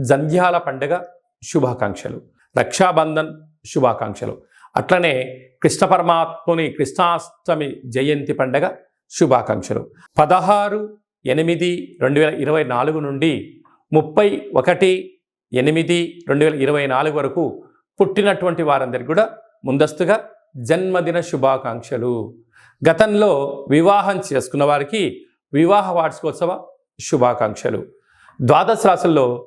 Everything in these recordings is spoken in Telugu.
జంధ్యాల పండుగ శుభాకాంక్షలు. రక్షాబంధన్ శుభాకాంక్షలు. అట్లనే కృష్ణ పరమాత్ముని కృష్ణాష్టమి జయంతి పండగ శుభాకాంక్షలు. పదహారు ఎనిమిది రెండు వేల ఇరవై నాలుగు నుండి ముప్పై ఒకటి ఎనిమిది రెండు వేల ఇరవై నాలుగు వరకు పుట్టినటువంటి వారందరికీ కూడా ముందస్తుగా జన్మదిన శుభాకాంక్షలు. గతంలో వివాహం చేసుకున్న వారికి వివాహ వార్షికోత్సవ శుభాకాంక్షలు. ద్వాదశ రాశుల్లో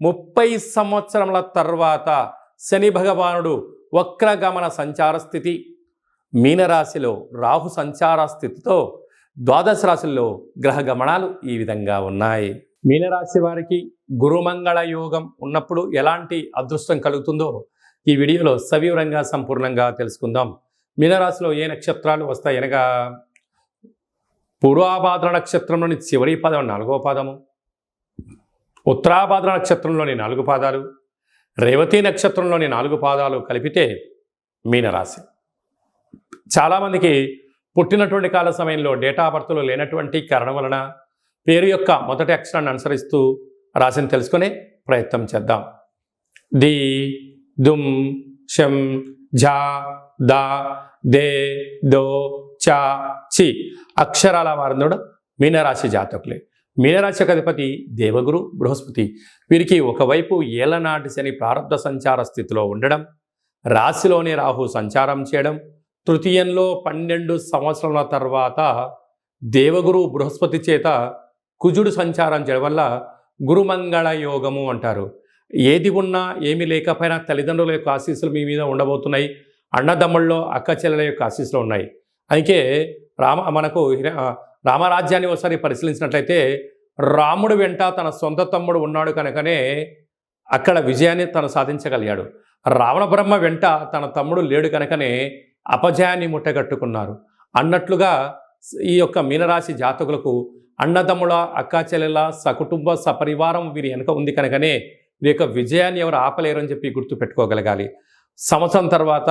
ముప్పై సంవత్సరముల తర్వాత శని భగవానుడు వక్రగమన సంచార స్థితి. మీనరాశిలో రాహు సంచార స్థితితో ద్వాదశ రాశుల్లో గ్రహ గమనాలు ఈ విధంగా ఉన్నాయి. మీనరాశి వారికి గురుమంగళ యోగం ఉన్నప్పుడు ఎలాంటి అదృష్టం కలుగుతుందో ఈ వీడియోలో సవివరంగా సంపూర్ణంగా తెలుసుకుందాం. మీనరాశిలో ఏ నక్షత్రాలు వస్తాయి? అనగా పూర్వాభాద్ర నక్షత్రంలోని చివరి పదం నాలుగో పదము ఉత్తరాభాద్ర నక్షత్రంలోని నాలుగు పాదాలు రేవతి నక్షత్రంలోని నాలుగు పాదాలు కలిపితే మీనరాశి. చాలామందికి పుట్టినటువంటి కాల సమయంలో డేటా బర్త్లు లేనటువంటి కారణం వలన పేరు యొక్క మొదటి అక్షరాన్ని అనుసరిస్తూ రాశిని తెలుసుకునే ప్రయత్నం చేద్దాం. ది దుమ్ షం ఝా దా దే దో చా చి అక్షరాల వారందరూ మీనరాశి జాతకులే. మీనరాశి అధిపతి దేవగురు బృహస్పతి. వీరికి ఒకవైపు ఏలనాటి శని ప్రారంభ సంచార స్థితిలో ఉండడం రాశిలోని రాహు సంచారం చేయడం తృతీయంలో పన్నెండు సంవత్సరాల తర్వాత దేవగురు బృహస్పతి చేత కుజుడు సంచారం చేయడం వల్ల గురుమంగళ యోగము అంటారు. ఏది ఉన్నా ఏమి లేకపోయినా తల్లిదండ్రుల యొక్క ఆశీస్సులు మీ మీద ఉండబోతున్నాయి. అన్నదమ్ముల్లో అక్క చెల్లెల యొక్క ఆశీస్సులు ఉన్నాయి. అందుకే రామ మనకు హిర- రామరాజ్యాన్ని ఒకసారి పరిశీలించినట్లయితే రాముడు వెంట తన సొంత తమ్ముడు ఉన్నాడు కనుకనే అక్కడ విజయాన్ని తను సాధించగలిగాడు. రావణ బ్రహ్మ వెంట తన తమ్ముడు లేడు కనుకనే అపజయాన్ని ముట్టగట్టుకున్నారు. అన్నట్లుగా ఈ యొక్క మీనరాశి జాతకులకు అన్నదమ్ముల అక్కాచెల్లెల సకుటుంబ సపరివారం వీరి వెనుక ఉంది కనుకనే వీరి యొక్క విజయాన్ని ఎవరు ఆపలేరు అని చెప్పి గుర్తు పెట్టుకోగలగాలి. సంవత్సరం తర్వాత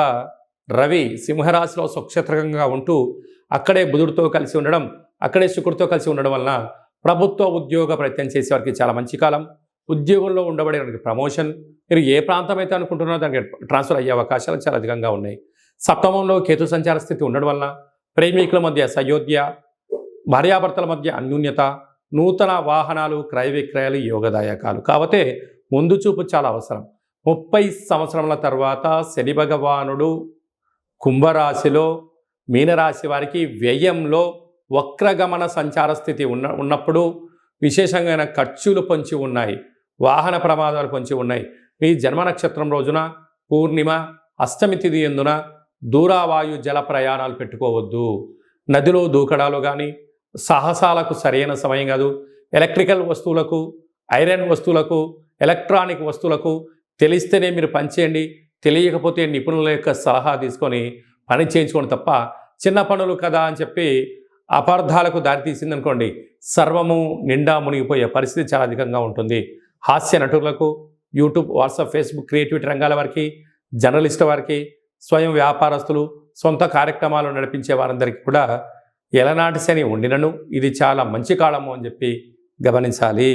రవి సింహరాశిలో స్వక్షేత్రకంగా ఉంటూ అక్కడే బుధుడితో కలిసి ఉండడం అక్కడే శుక్రుడితో కలిసి ఉండడం వలన ప్రభుత్వ ఉద్యోగ ప్రయత్నం చేసే వారికి చాలా మంచి కాలం. ఉద్యోగంలో ఉండబడే వారికి ప్రమోషన్. మీరు ఏ ప్రాంతం అయితే అనుకుంటున్నారో దానికి ట్రాన్స్ఫర్ అయ్యే అవకాశాలు చాలా అధికంగా ఉన్నాయి. సప్తమంలో కేతు సంచార స్థితి ఉండడం వలన ప్రేమికుల మధ్య సయోధ్య భార్యాభర్తల మధ్య అన్యూన్యత నూతన వాహనాలు క్రయ విక్రయాలు యోగదాయకాలు. కాకపోతే ముందు చూపు చాలా అవసరం. ముప్పై సంవత్సరముల తర్వాత శని భగవానుడు కుంభరాశిలో మీనరాశి వారికి వ్యయంలో వక్రగమన సంచార స్థితి ఉన్న ఉన్నప్పుడు విశేషమైన ఖర్చులు పొంచి ఉన్నాయి వాహన ప్రమాదాలు పొంచి ఉన్నాయి. మీ జన్మ నక్షత్రం రోజున పూర్ణిమ అష్టమి తిథి ఎందున దూరావాయు జల ప్రయాణాలు పెట్టుకోవద్దు. నదిలో దూకడాలు కానీ సాహసాలకు సరైన సమయం కాదు. ఎలక్ట్రికల్ వస్తువులకు ఐరన్ వస్తువులకు ఎలక్ట్రానిక్ వస్తువులకు తెలిస్తేనే మీరు పనిచేయండి. తెలియకపోతే నిపుణుల యొక్క సలహా తీసుకొని పని చేయించుకోండి తప్ప చిన్న పనులు కదా అని చెప్పి అపార్థాలకు దారితీసిందనుకోండి సర్వము నిండా మునిగిపోయే పరిస్థితి చాలా అధికంగా ఉంటుంది. హాస్య నటులకు యూట్యూబ్ వాట్సాప్ ఫేస్బుక్ క్రియేటివిటీ రంగాల వారికి జర్నలిస్ట్ వారికి స్వయం వ్యాపారస్తులు సొంత కార్యక్రమాలు నడిపించే వారందరికీ కూడా ఎలనాటి శని ఉండినను ఇది చాలా మంచి కాలము అని చెప్పి గమనించాలి.